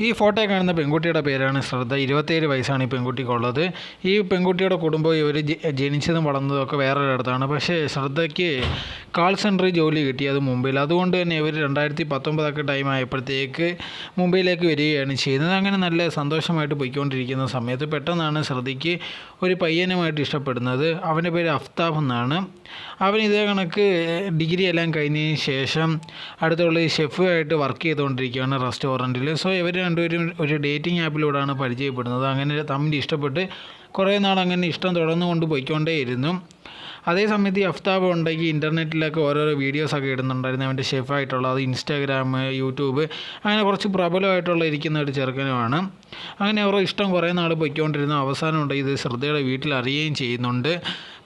ഈ ഫോട്ടോ കാണുന്ന പെൺകുട്ടിയുടെ പേരാണ് ശ്രദ്ധ. ഇരുപത്തേഴ് വയസ്സാണ് ഈ പെൺകുട്ടിക്കുള്ളത്. ഈ പെൺകുട്ടിയുടെ കുടുംബം ഇവർ ജനിച്ചതും വളർന്നതും ഒക്കെ വേറൊരിടത്താണ്. പക്ഷേ ശ്രദ്ധയ്ക്ക് കാൾ സെന്ററിൽ ജോലി കിട്ടിയത് മുംബൈയിൽ. അതുകൊണ്ട് തന്നെ ഇവർ രണ്ടായിരത്തി പത്തൊമ്പതൊക്കെ ടൈം ആയപ്പോഴത്തേക്ക് മുംബൈയിലേക്ക് വരികയാണ് ചെയ്യുന്നത്. അങ്ങനെ നല്ല സന്തോഷമായിട്ട് പോയിക്കൊണ്ടിരിക്കുന്ന സമയത്ത് പെട്ടെന്നാണ് ശ്രദ്ധയ്ക്ക് ഒരു പയ്യനുമായിട്ട് ഇഷ്ടപ്പെടുന്നത്. അവന്റെ പേര് അഫ്താബ് എന്നാണ്. അവൻ ഇതേ കണക്ക് ഡിഗ്രി എല്ലാം കഴിഞ്ഞതിന് ശേഷം അടുത്തുള്ള ഷെഫുമായിട്ട് വർക്ക് ചെയ്തുകൊണ്ടിരിക്കുകയാണ് റെസ്റ്റോറന്റിൽ. സോ ഇവർ രണ്ടുപേരും ഒരു ഡേറ്റിംഗ് ആപ്പിലൂടെയാണ് പരിചയപ്പെടുന്നത്. അങ്ങനെ തമ്മിൽ ഇഷ്ടപ്പെട്ട് കുറേ നാൾ അങ്ങനെ ഇഷ്ടം തുടർന്നു കൊണ്ട് പോയിക്കൊണ്ടേയിരുന്നു. അതേ സമയത്ത് ഈ അഫ്താബ് ഉണ്ടെങ്കിൽ ഇന്റർനെറ്റിലൊക്കെ ഓരോരോ വീഡിയോസൊക്കെ ഇടുന്നുണ്ടായിരുന്നു. അവന്റെ ഷെഫായിട്ടുള്ള അത് ഇൻസ്റ്റാഗ്രാം യൂട്യൂബ് അങ്ങനെ കുറച്ച് പ്രബലമായിട്ടുള്ള ഇരിക്കുന്ന ഒരു ചെറുക്കനുമാണ്. അങ്ങനെ അവരുടെ ഇഷ്ടം കുറേ നാൾ പൊയ്ക്കൊണ്ടിരുന്ന. അവസാനം ഉണ്ട് ഇത് ശ്രദ്ധയുടെ വീട്ടിൽ അറിയുകയും ചെയ്യുന്നുണ്ട്.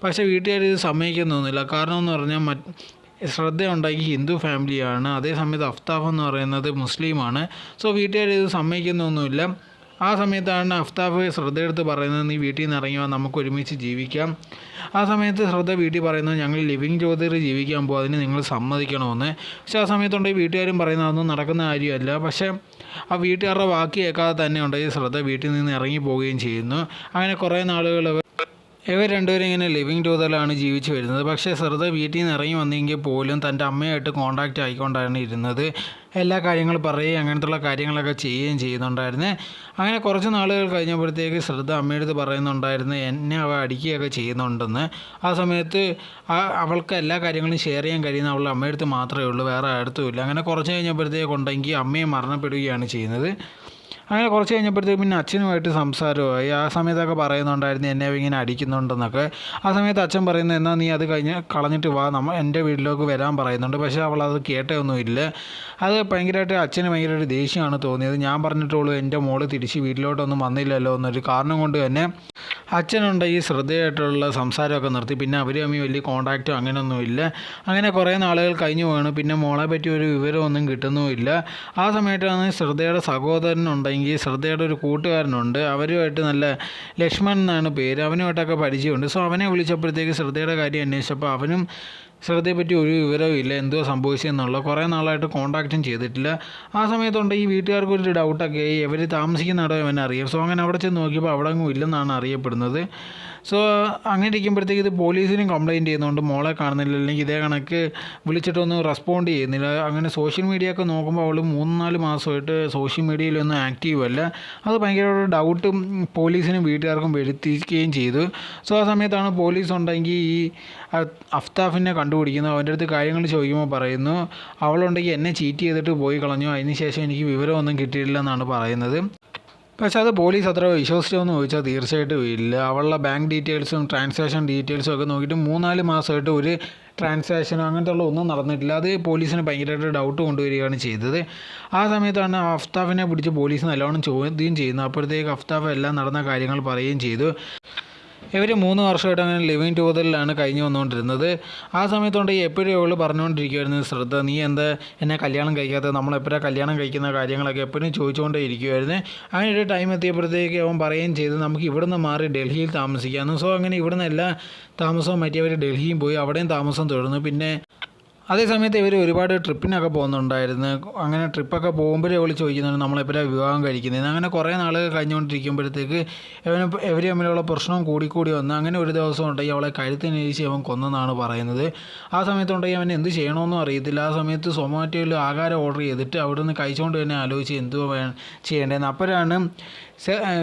പക്ഷേ വീട്ടുകാർ ഇത് സമ്മതിക്കുന്നൊന്നുമില്ല കാരണം എന്ന് പറഞ്ഞാൽ ശ്രദ്ധയുണ്ടാക്കി ഹിന്ദു ഫാമിലിയാണ്. അതേസമയത്ത് അഫ്താഫ് എന്ന് പറയുന്നത് മുസ്ലിമാണ്. സോ വീട്ടുകാർ ഇത് സമ്മതിക്കുന്നൊന്നുമില്ല. ആ സമയത്താണ് അഫ്താഫ് ശ്രദ്ധയെടുത്ത് പറയുന്നത് നീ വീട്ടിൽ നിന്ന് ഇറങ്ങി വാ നമുക്ക് ഒരുമിച്ച് ജീവിക്കാം. ആ സമയത്ത് ശ്രദ്ധ വീട്ടിൽ പറയുന്നത് ഞങ്ങൾ ലിവിങ് ജോതിയിൽ ജീവിക്കാൻ പോകും അതിന് നിങ്ങൾ സമ്മതിക്കണമെന്ന്. പക്ഷേ ആ സമയത്തുണ്ടെങ്കിൽ വീട്ടുകാരും പറയുന്നത് അതൊന്നും നടക്കുന്ന കാര്യമല്ല. പക്ഷേ ആ വീട്ടുകാരുടെ വാക്ക് കേൾക്കാതെ തന്നെ ഉണ്ട് ഈ ശ്രദ്ധ വീട്ടിൽ നിന്ന് ഇറങ്ങി പോവുകയും ചെയ്യുന്നു. അങ്ങനെ കുറേ നാളുകൾ ഇവർ രണ്ടുപേരും ഇങ്ങനെ ലിവിങ് ടൂതലാണ് ജീവിച്ചു വരുന്നത്. പക്ഷേ ശ്രദ്ധ വീട്ടിൽ നിന്ന് ഇറങ്ങി വന്നെങ്കിൽ പോലും തന്റെ അമ്മയായിട്ട് കോണ്ടാക്റ്റ് ആയിക്കൊണ്ടാണ് ഇരുന്നത്. എല്ലാ കാര്യങ്ങളും പറയുകയും അങ്ങനത്തുള്ള കാര്യങ്ങളൊക്കെ ചെയ്യുകയും ചെയ്യുന്നുണ്ടായിരുന്നു. അങ്ങനെ കുറച്ച് നാളുകൾ കഴിഞ്ഞപ്പോഴത്തേക്ക് ശ്രദ്ധ അമ്മയുടെ അടുത്ത് പറയുന്നുണ്ടായിരുന്നു എന്നെ അവ അടിക്കുകയൊക്കെ ചെയ്യുന്നുണ്ടെന്ന്. ആ സമയത്ത് അവൾക്ക് എല്ലാ കാര്യങ്ങളും ഷെയർ ചെയ്യാൻ കഴിയുന്ന അവളുടെ അമ്മയുടെ അടുത്ത് മാത്രമേ ഉള്ളൂ വേറെ അടുത്തുമില്ല അങ്ങനെ കുറച്ച് കഴിഞ്ഞപ്പോഴത്തേക്ക് ഉണ്ടെങ്കിൽ അമ്മയെ മരണപ്പെടുകയാണ് ചെയ്യുന്നത്. അങ്ങനെ കുറച്ച് കഴിഞ്ഞപ്പോഴത്തേക്ക് പിന്നെ അച്ഛനുമായിട്ട് സംസാരമായി ആ സമയത്തൊക്കെ പറയുന്നുണ്ടായിരുന്നു എന്നെ ഇങ്ങനെ അടിക്കുന്നുണ്ടെന്നൊക്കെ. ആ സമയത്ത് അച്ഛൻ പറയുന്നത് എന്നാൽ നീ അത് കഴിഞ്ഞ് കളഞ്ഞിട്ട് വാ നമ്മൾ എന്റെ വീട്ടിലേക്ക് വരാൻ പറയുന്നുണ്ട്. പക്ഷേ അവൾ അത് കേട്ടൊന്നുമില്ല. അത് ഭയങ്കരമായിട്ട് അച്ഛന് ഭയങ്കരമായിട്ട് ദേഷ്യമാണ് തോന്നിയത്. ഞാൻ പറഞ്ഞിട്ടുള്ളൂ എന്റെ മോൾ തിരിച്ച് വീട്ടിലോട്ടൊന്നും വന്നില്ലല്ലോ എന്നൊരു കാരണം കൊണ്ട് തന്നെ അച്ഛനുണ്ട് ഈ ശ്രദ്ധയായിട്ടുള്ള സംസാരമൊക്കെ നിർത്തി. പിന്നെ അവരും അമ്മയും വലിയ കോണ്ടാക്റ്റോ അങ്ങനെയൊന്നുമില്ല അങ്ങനെ കുറേ നാളുകൾ കഴിഞ്ഞു പോവാണ് പിന്നെ മോളെ പറ്റി ഒരു വിവരമൊന്നും കിട്ടുന്നുമില്ല. ആ സമയത്താണ് ശ്രദ്ധയുടെ സഹോദരനുണ്ടെങ്കിൽ ശ്രദ്ധയുടെ ഒരു കൂട്ടുകാരനുണ്ട്. അവരുമായിട്ട് നല്ല ലക്ഷ്മൺ എന്നാണ് പേര്. അവനുമായിട്ടൊക്കെ പരിചയമുണ്ട്. സോ അവനെ വിളിച്ചപ്പോഴത്തേക്ക് ശ്രദ്ധയുടെ കാര്യം അന്വേഷിച്ചപ്പോൾ അവനും ശ്രദ്ധയെ പറ്റി ഒരു വിവരവും ഇല്ല. എന്തോ സംഭവിച്ചതെന്നുള്ള കുറേ നാളായിട്ട് കോണ്ടാക്റ്റും ചെയ്തിട്ടില്ല. ആ സമയത്തുണ്ട് ഈ വീട്ടുകാർക്ക് ഒരു ഡൗട്ടൊക്കെ ഇവർ താമസിക്കുന്ന ഇടം അവനെ അറിയാം സോ അങ്ങനെ അവിടെ ചെന്ന് നോക്കിയപ്പോൾ അവിടെ അങ്ങും ഇല്ലെന്നാണ് അറിയപ്പെടുന്നത്. സോ അങ്ങനെ ഇരിക്കുമ്പോഴത്തേക്ക് ഇത് പോലീസിനും കംപ്ലയിന്റ് ചെയ്യുന്നുണ്ട്. മോളെ കാണുന്നില്ല. അല്ലെങ്കിൽ ഇതേ കണക്ക് വിളിച്ചിട്ടൊന്നും റെസ്പോണ്ട് ചെയ്യുന്നില്ല. അങ്ങനെ സോഷ്യൽ മീഡിയ ഒക്കെ നോക്കുമ്പോൾ അവൾ മൂന്ന് നാല് മാസമായിട്ട് സോഷ്യൽ മീഡിയയിലൊന്നും ആക്റ്റീവ് അല്ല. അത് ഭയങ്കര ഡൗട്ടും പോലീസിനും വീട്ടുകാർക്കും വരുത്തിക്കുകയും ചെയ്തു. സോ ആ സമയത്താണ് പോലീസ് ഉണ്ടെങ്കിൽ ഈ അഫ്താഫിനെ കണ്ടുപിടിക്കുന്നു അവന്റെ അടുത്ത് കാര്യങ്ങൾ ചോദിക്കുമ്പോൾ പറയുന്നു അവളുണ്ടെങ്കിൽ എന്നെ ചീറ്റ് ചെയ്തിട്ട് പോയി കളഞ്ഞു? അതിന് ശേഷം എനിക്ക് വിവരമൊന്നും കിട്ടിയിട്ടില്ല എന്നാണ് പറയുന്നത്. പക്ഷേ അത് പോലീസ് അത്ര വിശ്വസിച്ചോ എന്ന് ചോദിച്ചാൽ തീർച്ചയായിട്ടും ഇല്ല. അവളുടെ ബാങ്ക് ഡീറ്റെയിൽസും ട്രാൻസാക്ഷൻ ഡീറ്റെയിൽസും ഒക്കെ നോക്കിയിട്ട് മൂന്നാൽ മാസമായിട്ട് ഒരു ട്രാൻസാക്ഷനോ അങ്ങനത്തെ ഉള്ള ഒന്നും നടന്നിട്ടില്ല. അത് പോലീസിന് ഭയങ്കരമായിട്ട് ഡൗട്ട് കൊണ്ടുവരികയാണ് ചെയ്തത്. ആ സമയത്താണ് അഫ്താഫിനെ പിടിച്ച് പോലീസ് നല്ലോണം ചോദ്യം ചെയ്യുന്നത്. അപ്പോഴത്തേക്ക് അഫ്താഫ് എല്ലാം നടന്ന കാര്യങ്ങൾ പറയുകയും ചെയ്തു. ഇവർ മൂന്ന് വർഷമായിട്ട് അങ്ങനെ ലിവിങ് ടൂതലിലാണ് കഴിഞ്ഞ് വന്നുകൊണ്ടിരുന്നത്. ആ സമയത്തുകൊണ്ട് എപ്പോഴും അവൾ പറഞ്ഞുകൊണ്ടിരിക്കുമായിരുന്നു ശ്രദ്ധ നീ എന്താ എന്നെ കല്യാണം കഴിക്കാത്തത്? നമ്മളെപ്പോഴാണ് കല്യാണം കഴിക്കുന്ന കാര്യങ്ങളൊക്കെ എപ്പോഴും ചോദിച്ചുകൊണ്ടേ ഇരിക്കുമായിരുന്നു അങ്ങനെ ഒരു ടൈം എത്തിയപ്പോഴത്തേക്ക് അവൻ പറയുകയും ചെയ്ത് നമുക്ക് ഇവിടുന്ന് മാറി ഡൽഹിയിൽ താമസിക്കാമെന്ന് സോ അങ്ങനെ ഇവിടുന്ന് എല്ലാ താമസവും മാറ്റി അവർ ഡൽഹിയും പോയി അവിടെയും താമസം തുടർന്നു. പിന്നെ അതേ സമയത്ത് ഇവർ ഒരുപാട് ട്രിപ്പിനൊക്കെ പോകുന്നുണ്ടായിരുന്നു. അങ്ങനെ ട്രിപ്പൊക്കെ പോകുമ്പോഴേ അവൾ ചോദിക്കുന്നുണ്ട് നമ്മളെപ്പോഴാണ് വിവാഹം കഴിക്കുന്നത് അങ്ങനെ കുറേ നാൾ കഴിഞ്ഞുകൊണ്ടിരിക്കുമ്പോഴത്തേക്ക് ഇവന് ഇവർ തമ്മിലുള്ള പ്രശ്നം കൂടിക്കൂടി വന്ന് അങ്ങനെ ഒരു ദിവസം ഉണ്ടെങ്കിൽ അവളെ കഴുത്തിനരിച്ച് അവൻ കൊന്നെന്നാണ് പറയുന്നത്. ആ സമയത്തുണ്ടെങ്കിൽ അവൻ എന്ത് ചെയ്യണമെന്നും അറിയത്തില്ല. ആ സമയത്ത് സൊമാറ്റോയിൽ ആഹാരം ഓർഡർ ചെയ്തിട്ട് അവിടെ നിന്ന് കഴിച്ചുകൊണ്ട് തന്നെ ആലോചിച്ച് എന്തുവാ ചെയ്യേണ്ടതെന്ന്. അപ്പോഴാണ്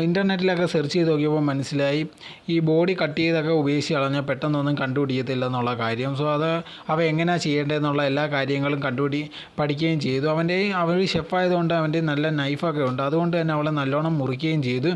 ഇന്റർനെറ്റിലൊക്കെ സെർച്ച് ചെയ്ത് നോക്കിയപ്പോൾ മനസ്സിലായി. ഈ ബോഡി കട്ട് ചെയ്തൊക്കെ ഉപേക്ഷിച്ച് കളഞ്ഞാൽ പെട്ടെന്നൊന്നും കണ്ടുപിടിക്കത്തില്ല എന്നുള്ള കാര്യം. സോ അത് അവ എങ്ങനെയാണ് ചെയ്യേണ്ടതെന്നുള്ള എല്ലാ കാര്യങ്ങളും കണ്ടുപിടി പഠിക്കുകയും ചെയ്തു. അവന്റെ അവർ ഷെഫായതുകൊണ്ട് അവന്റെ നല്ല നൈഫൊക്കെ ഉണ്ട്. അതുകൊണ്ട് തന്നെ അവളെ നല്ലോണം മുറിക്കുകയും ചെയ്തു.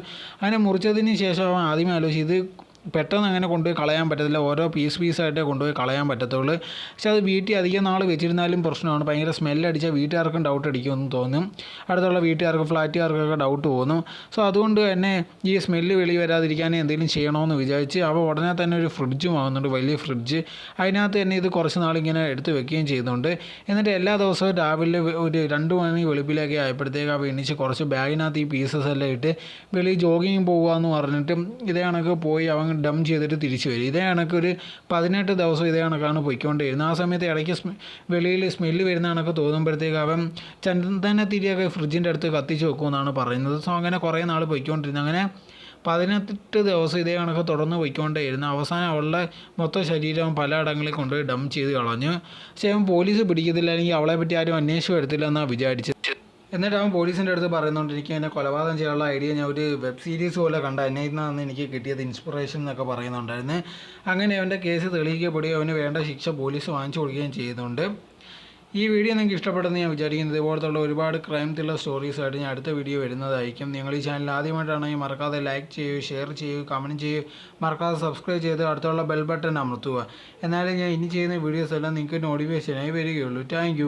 അങ്ങനെ മുറിച്ചതിന് ശേഷം അവൻ ആദ്യമേ ആലോചിച്ച് ഇത് പെട്ടെന്ന് അങ്ങനെ കൊണ്ടുപോയി കളയാൻ പറ്റത്തില്ല. ഓരോ പീസ് പീസായിട്ടേ കൊണ്ടുപോയി കളയാൻ പറ്റത്തുള്ളൂ. പക്ഷേ അത് വീട്ടിൽ അധികം നാൾ വെച്ചിരുന്നാലും പ്രശ്നമാണ്. ഭയങ്കര സ്മെല്ലടിച്ചാൽ വീട്ടുകാർക്കും ഡൗട്ട് അടിക്കുമെന്ന് തോന്നും. അടുത്തുള്ള വീട്ടുകാർക്ക് ഫ്ലാറ്റുകാർക്കൊക്കെ ഡൗട്ട് തോന്നും. സോ അതുകൊണ്ട് തന്നെ ഈ സ്മെല്ല് വെളി വരാതിരിക്കാൻ എന്തെങ്കിലും ചെയ്യണമെന്ന് വിചാരിച്ച് അവ ഉടനെ തന്നെ ഒരു ഫ്രിഡ്ജും വാങ്ങുന്നുണ്ട് വലിയ ഫ്രിഡ്ജ് അതിനകത്ത് തന്നെ ഇത് കുറച്ച് നാളിങ്ങനെ എടുത്ത് വെക്കുകയും ചെയ്യുന്നുണ്ട്. എന്നിട്ട് എല്ലാ ദിവസവും രാവിലെ ഒരു രണ്ട് മണി വെളുപ്പിലൊക്കെ ആയപ്പോഴത്തേക്ക് അവ എണീച്ച് കുറച്ച് ബാഗിനകത്ത് ഈ പീസസ് എല്ലാം ഇട്ട് വെളിയിൽ ജോഗിങ് പോകുക എന്ന് പറഞ്ഞിട്ട് ഇതേ കണക്ക് പോയി. അവൻ അവൻ ഡം ചെയ്തിട്ട് തിരിച്ചു വരും. ഇതേ ഒരു പതിനെട്ട് ദിവസം ഇതേ കണക്കാണ് പൊയ്ക്കൊണ്ടിരുന്നത്. ആ സമയത്ത് ഇടയ്ക്ക് സ്മെ വെളിയിൽ സ്മെല്ല് വരുന്ന കണക്ക് തോന്നുമ്പോഴത്തേക്ക് അവൻ ചന്ദനത്തിരിയൊക്കെ ഫ്രിഡ്ജിന്റെ അടുത്ത് കത്തിച്ച് വെക്കുമെന്നാണ് പറയുന്നത്. സോ അങ്ങനെ കുറേ നാൾ പോയിക്കൊണ്ടിരുന്നത് അങ്ങനെ പതിനെട്ട് ദിവസം ഇതേ കണക്ക് തുടർന്ന് പോയിക്കൊണ്ടേയിരുന്നു. അവസാനം അവളുടെ മൊത്തം ശരീരം പലയിടങ്ങളിൽ കൊണ്ടുപോയി ഡം ചെയ്ത് കളഞ്ഞു. പക്ഷേ അവൻ പോലീസ് പിടിക്കത്തില്ല. അല്ലെങ്കിൽ അവളെ പറ്റി ആരും അന്വേഷണം എടുത്തില്ല എന്നാണ് വിചാരിച്ചത്. എന്നിട്ട് അവൻ പോലീസിന്റെ അടുത്ത് പറയുന്നുണ്ട് എനിക്ക് എന്നെ കൊലപാതകം ചെയ്യാനുള്ള ഐഡിയ ഞാൻ ഒരു വെബ് സീരീസ് പോലെ കണ്ട എന്നെ നിന്നാണ് എനിക്ക് കിട്ടിയത് ഇൻസ്പിറേഷൻ എന്നൊക്കെ പറയുന്നുണ്ടായിരുന്നു. അങ്ങനെ അവന്റെ കേസ് തെളിയിക്കപ്പെടുകയും അവന് വേണ്ട ശിക്ഷ പോലീസ് വാങ്ങിച്ചു കൊടുക്കുകയും ചെയ്യുന്നുണ്ട് ഈ വീഡിയോ നിങ്ങൾക്ക് ഇഷ്ടപ്പെടുന്ന ഞാൻ വിചാരിക്കുന്നത് ഇതുപോലത്തുള്ള ഒരുപാട് ക്രൈം ത്രില്ലർ സ്റ്റോറീസായിട്ട് ഞാൻ അടുത്ത വീഡിയോ വരുന്നതായിരിക്കും. നിങ്ങൾ ഈ ചാനൽ ആദ്യമായിട്ടാണെങ്കിൽ മറക്കാതെ ലൈക്ക് ചെയ്യൂ ഷെയർ ചെയ്യൂ കമന്റ് ചെയ്യൂ. മറക്കാതെ സബ്സ്ക്രൈബ് ചെയ്ത് അടുത്തുള്ള ബെൽ ബട്ടൺ അമർത്തുക. എന്നാലും ഞാൻ ഇനി ചെയ്യുന്ന വീഡിയോസ് എല്ലാം നിങ്ങൾക്ക് നോട്ടിഫിക്കേഷനായി വരികയുള്ളൂ. താങ്ക്